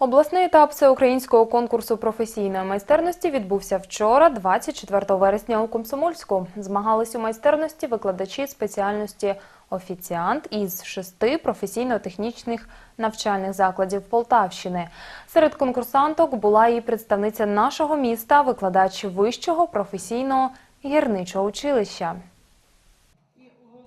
Обласний етап всеукраїнського конкурсу професійної майстерності відбувся вчора, 24 вересня у Комсомольську. Змагались у майстерності викладачі спеціальності офіціант із шести професійно-технічних навчальних закладів Полтавщини. Серед конкурсанток була і представниця нашого міста, викладач вищого професійного гірничого училища.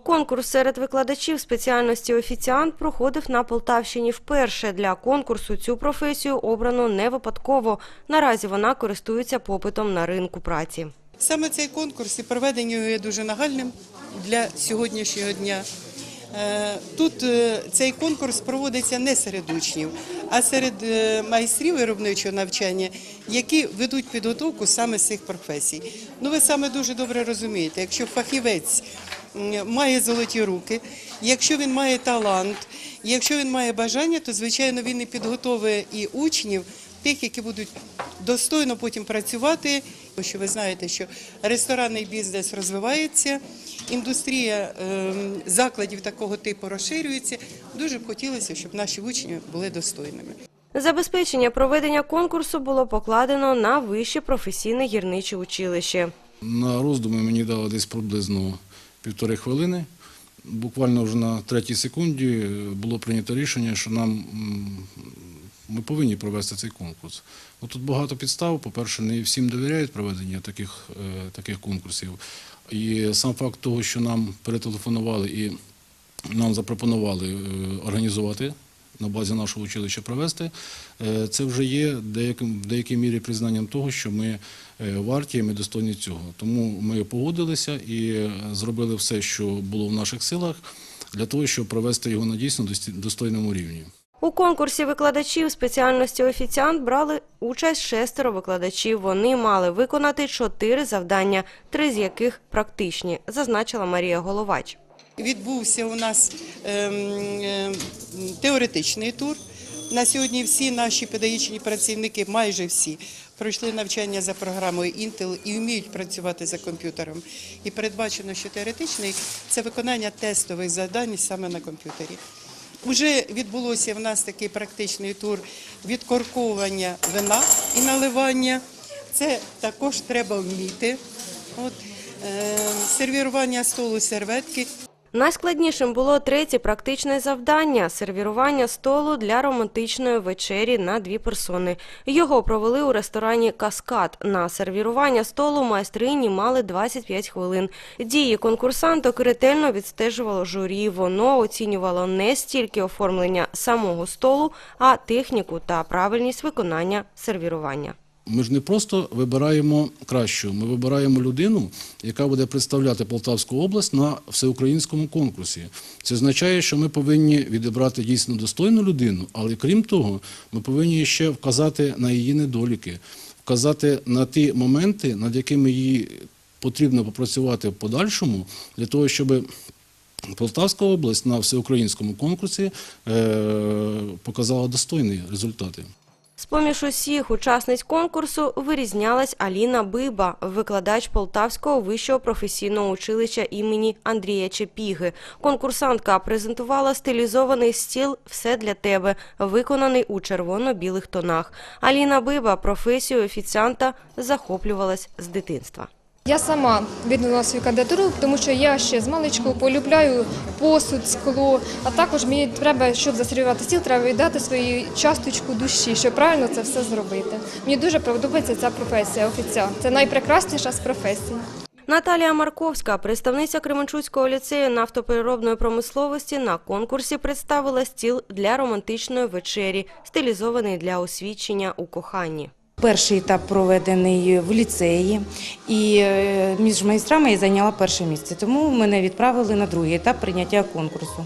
Конкурс серед викладачів спеціальності офіціант проходив на Полтавщині вперше. Для конкурсу цю професію обрано не випадково. Наразі вона користується попитом на ринку праці. Саме цей конкурс і проведення є дуже нагальним для сьогоднішнього дня. Е, Тут е, цей конкурс проводиться не серед учнів, а серед е, майстрів виробничого навчання, які ведуть підготовку саме з цих професій. Ну, ви саме дуже добре розумієте, якщо фахівець має золоті руки, якщо він має талант, якщо він має бажання, то звичайно він і підготовує і учнів, тих, які будуть достойно потім працювати. Тому що ви знаєте, що ресторанний бізнес розвивається, індустрія ем, закладів такого типу розширюється. Дуже б хотілося, щоб наші учні були достойними. Забезпечення проведення конкурсу було покладено на вище професійне гірниче училище. На роздуми мені дали десь приблизно півтори хвилини. Буквально вже на третій секунді було прийнято рішення, що нам ми повинні провести цей конкурс. Ну, тут багато підстав. По-перше, не всім довіряють проведення таких, е, таких конкурсів. І сам факт того, що нам перетелефонували і нам запропонували е, організувати на базі нашого училища провести, е, це вже є деяким, в деякій мірі признанням того, що ми е, варті, і ми достойні цього. Тому ми погодилися і е, зробили все, що було в наших силах, для того, щоб провести його на дійсно достойному рівні. У конкурсі викладачів спеціальності офіціант брали участь шестеро викладачів. Вони мали виконати чотири завдання, три з яких практичні, зазначила Марія Головач. Відбувся у нас ем, ем, теоретичний тур. На сьогодні всі наші педагогічні працівники, майже всі, пройшли навчання за програмою Intel і вміють працювати за комп'ютером. І передбачено, що теоретичний це виконання тестових завдань саме на комп'ютері. Уже відбулося в нас такий практичний тур відкорковування вина і наливання. Це також треба вміти. От, е, сервірування столу серветки. Найскладнішим було третє практичне завдання сервірування столу для романтичної вечері на дві персони. Його провели у ресторані Каскад. На сервірування столу майстрині мали 25 хвилин. Дії конкурсанток ретельно відстежувало журі. Воно оцінювало не стільки оформлення самого столу, а техніку та правильність виконання сервірування. Ми ж не просто вибираємо кращу, ми вибираємо людину, яка буде представляти Полтавську область на всеукраїнському конкурсі. Це означає, що ми повинні відібрати дійсно достойну людину, але крім того, ми повинні ще вказати на її недоліки, вказати на ті моменти, над якими їй потрібно попрацювати в подальшому, для того, щоб Полтавська область на всеукраїнському конкурсі е, показала достойні результати. З-поміж усіх учасниць конкурсу вирізнялась Аліна Биба, викладач Полтавського вищого професійного училища імені Андрія Чепіги. Конкурсантка презентувала стилізований стіл «Все для тебе», виконаний у червоно-білих тонах. Аліна Биба професію офіціанта захоплювалась з дитинства. Я сама віднула свою кандидатуру, тому що я ще з маличку полюбляю посуд, скло, а також мені треба, щоб засервірувати стіл, треба віддати свою часточку душі, щоб правильно це все зробити. Мені дуже подобається ця професія офіціант. Це найпрекрасніша з професій. Наталія Марковська, представниця Кременчуцького ліцею нафтопереробної промисловості, на конкурсі представила стіл для романтичної вечері, стилізований для освідчення у коханні. Перший етап проведений в ліцеї, і е, між майстрами я зайняла перше місце. Тому мене відправили на другий етап прийняття конкурсу.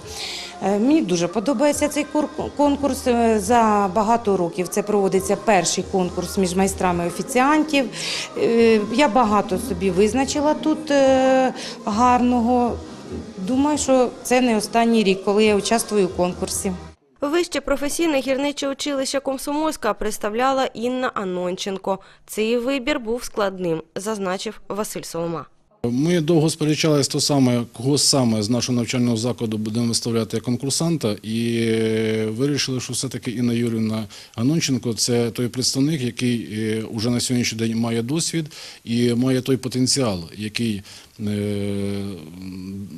Е, Мені дуже подобається цей конкурс. Е, За багато років це проводиться перший конкурс між майстрами офіціантів. Я багато собі визначила тут гарного. Думаю, що це не останній рік, коли я участвую в конкурсі. Вище професійне гірниче училище Комсомольська представляла Інна Анонченко. Цей вибір був складним, зазначив Василь Солома. Ми довго сперечалися то саме, кого саме з нашого навчального закладу будемо виставляти конкурсанта, і вирішили, що все-таки Інна Юрівна Ганонченко це той представник, який е, уже на сьогоднішній день має досвід і має той потенціал, який е,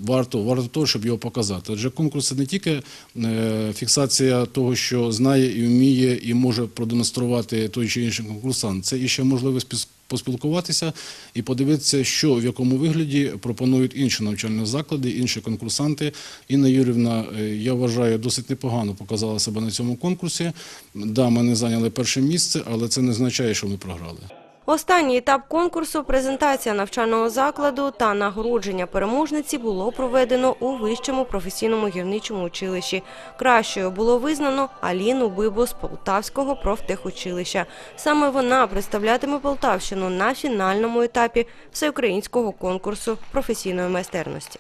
варто, варто того, щоб його показати. Адже конкурс це не тільки е, фіксація того, що знає і вміє, і може продемонструвати той чи інший конкурсант. Це і ще можливість поспілкуватися і подивитися, що в якому вигляді пропонують інші навчальні заклади, інші конкурсанти. Інна Юрівна, е, я вважаю, досить непогано показала себе на цьому конкурсі. Да, ми не зайняли перше місце, але це не означає, що ми програли. Останній етап конкурсу презентація навчального закладу та нагородження переможниці було проведено у вищому професійному гірничому училищі. Кращою було визнано Аліну Бибу з Полтавського профтехучилища. Саме вона представлятиме Полтавщину на фінальному етапі всеукраїнського конкурсу професійної майстерності.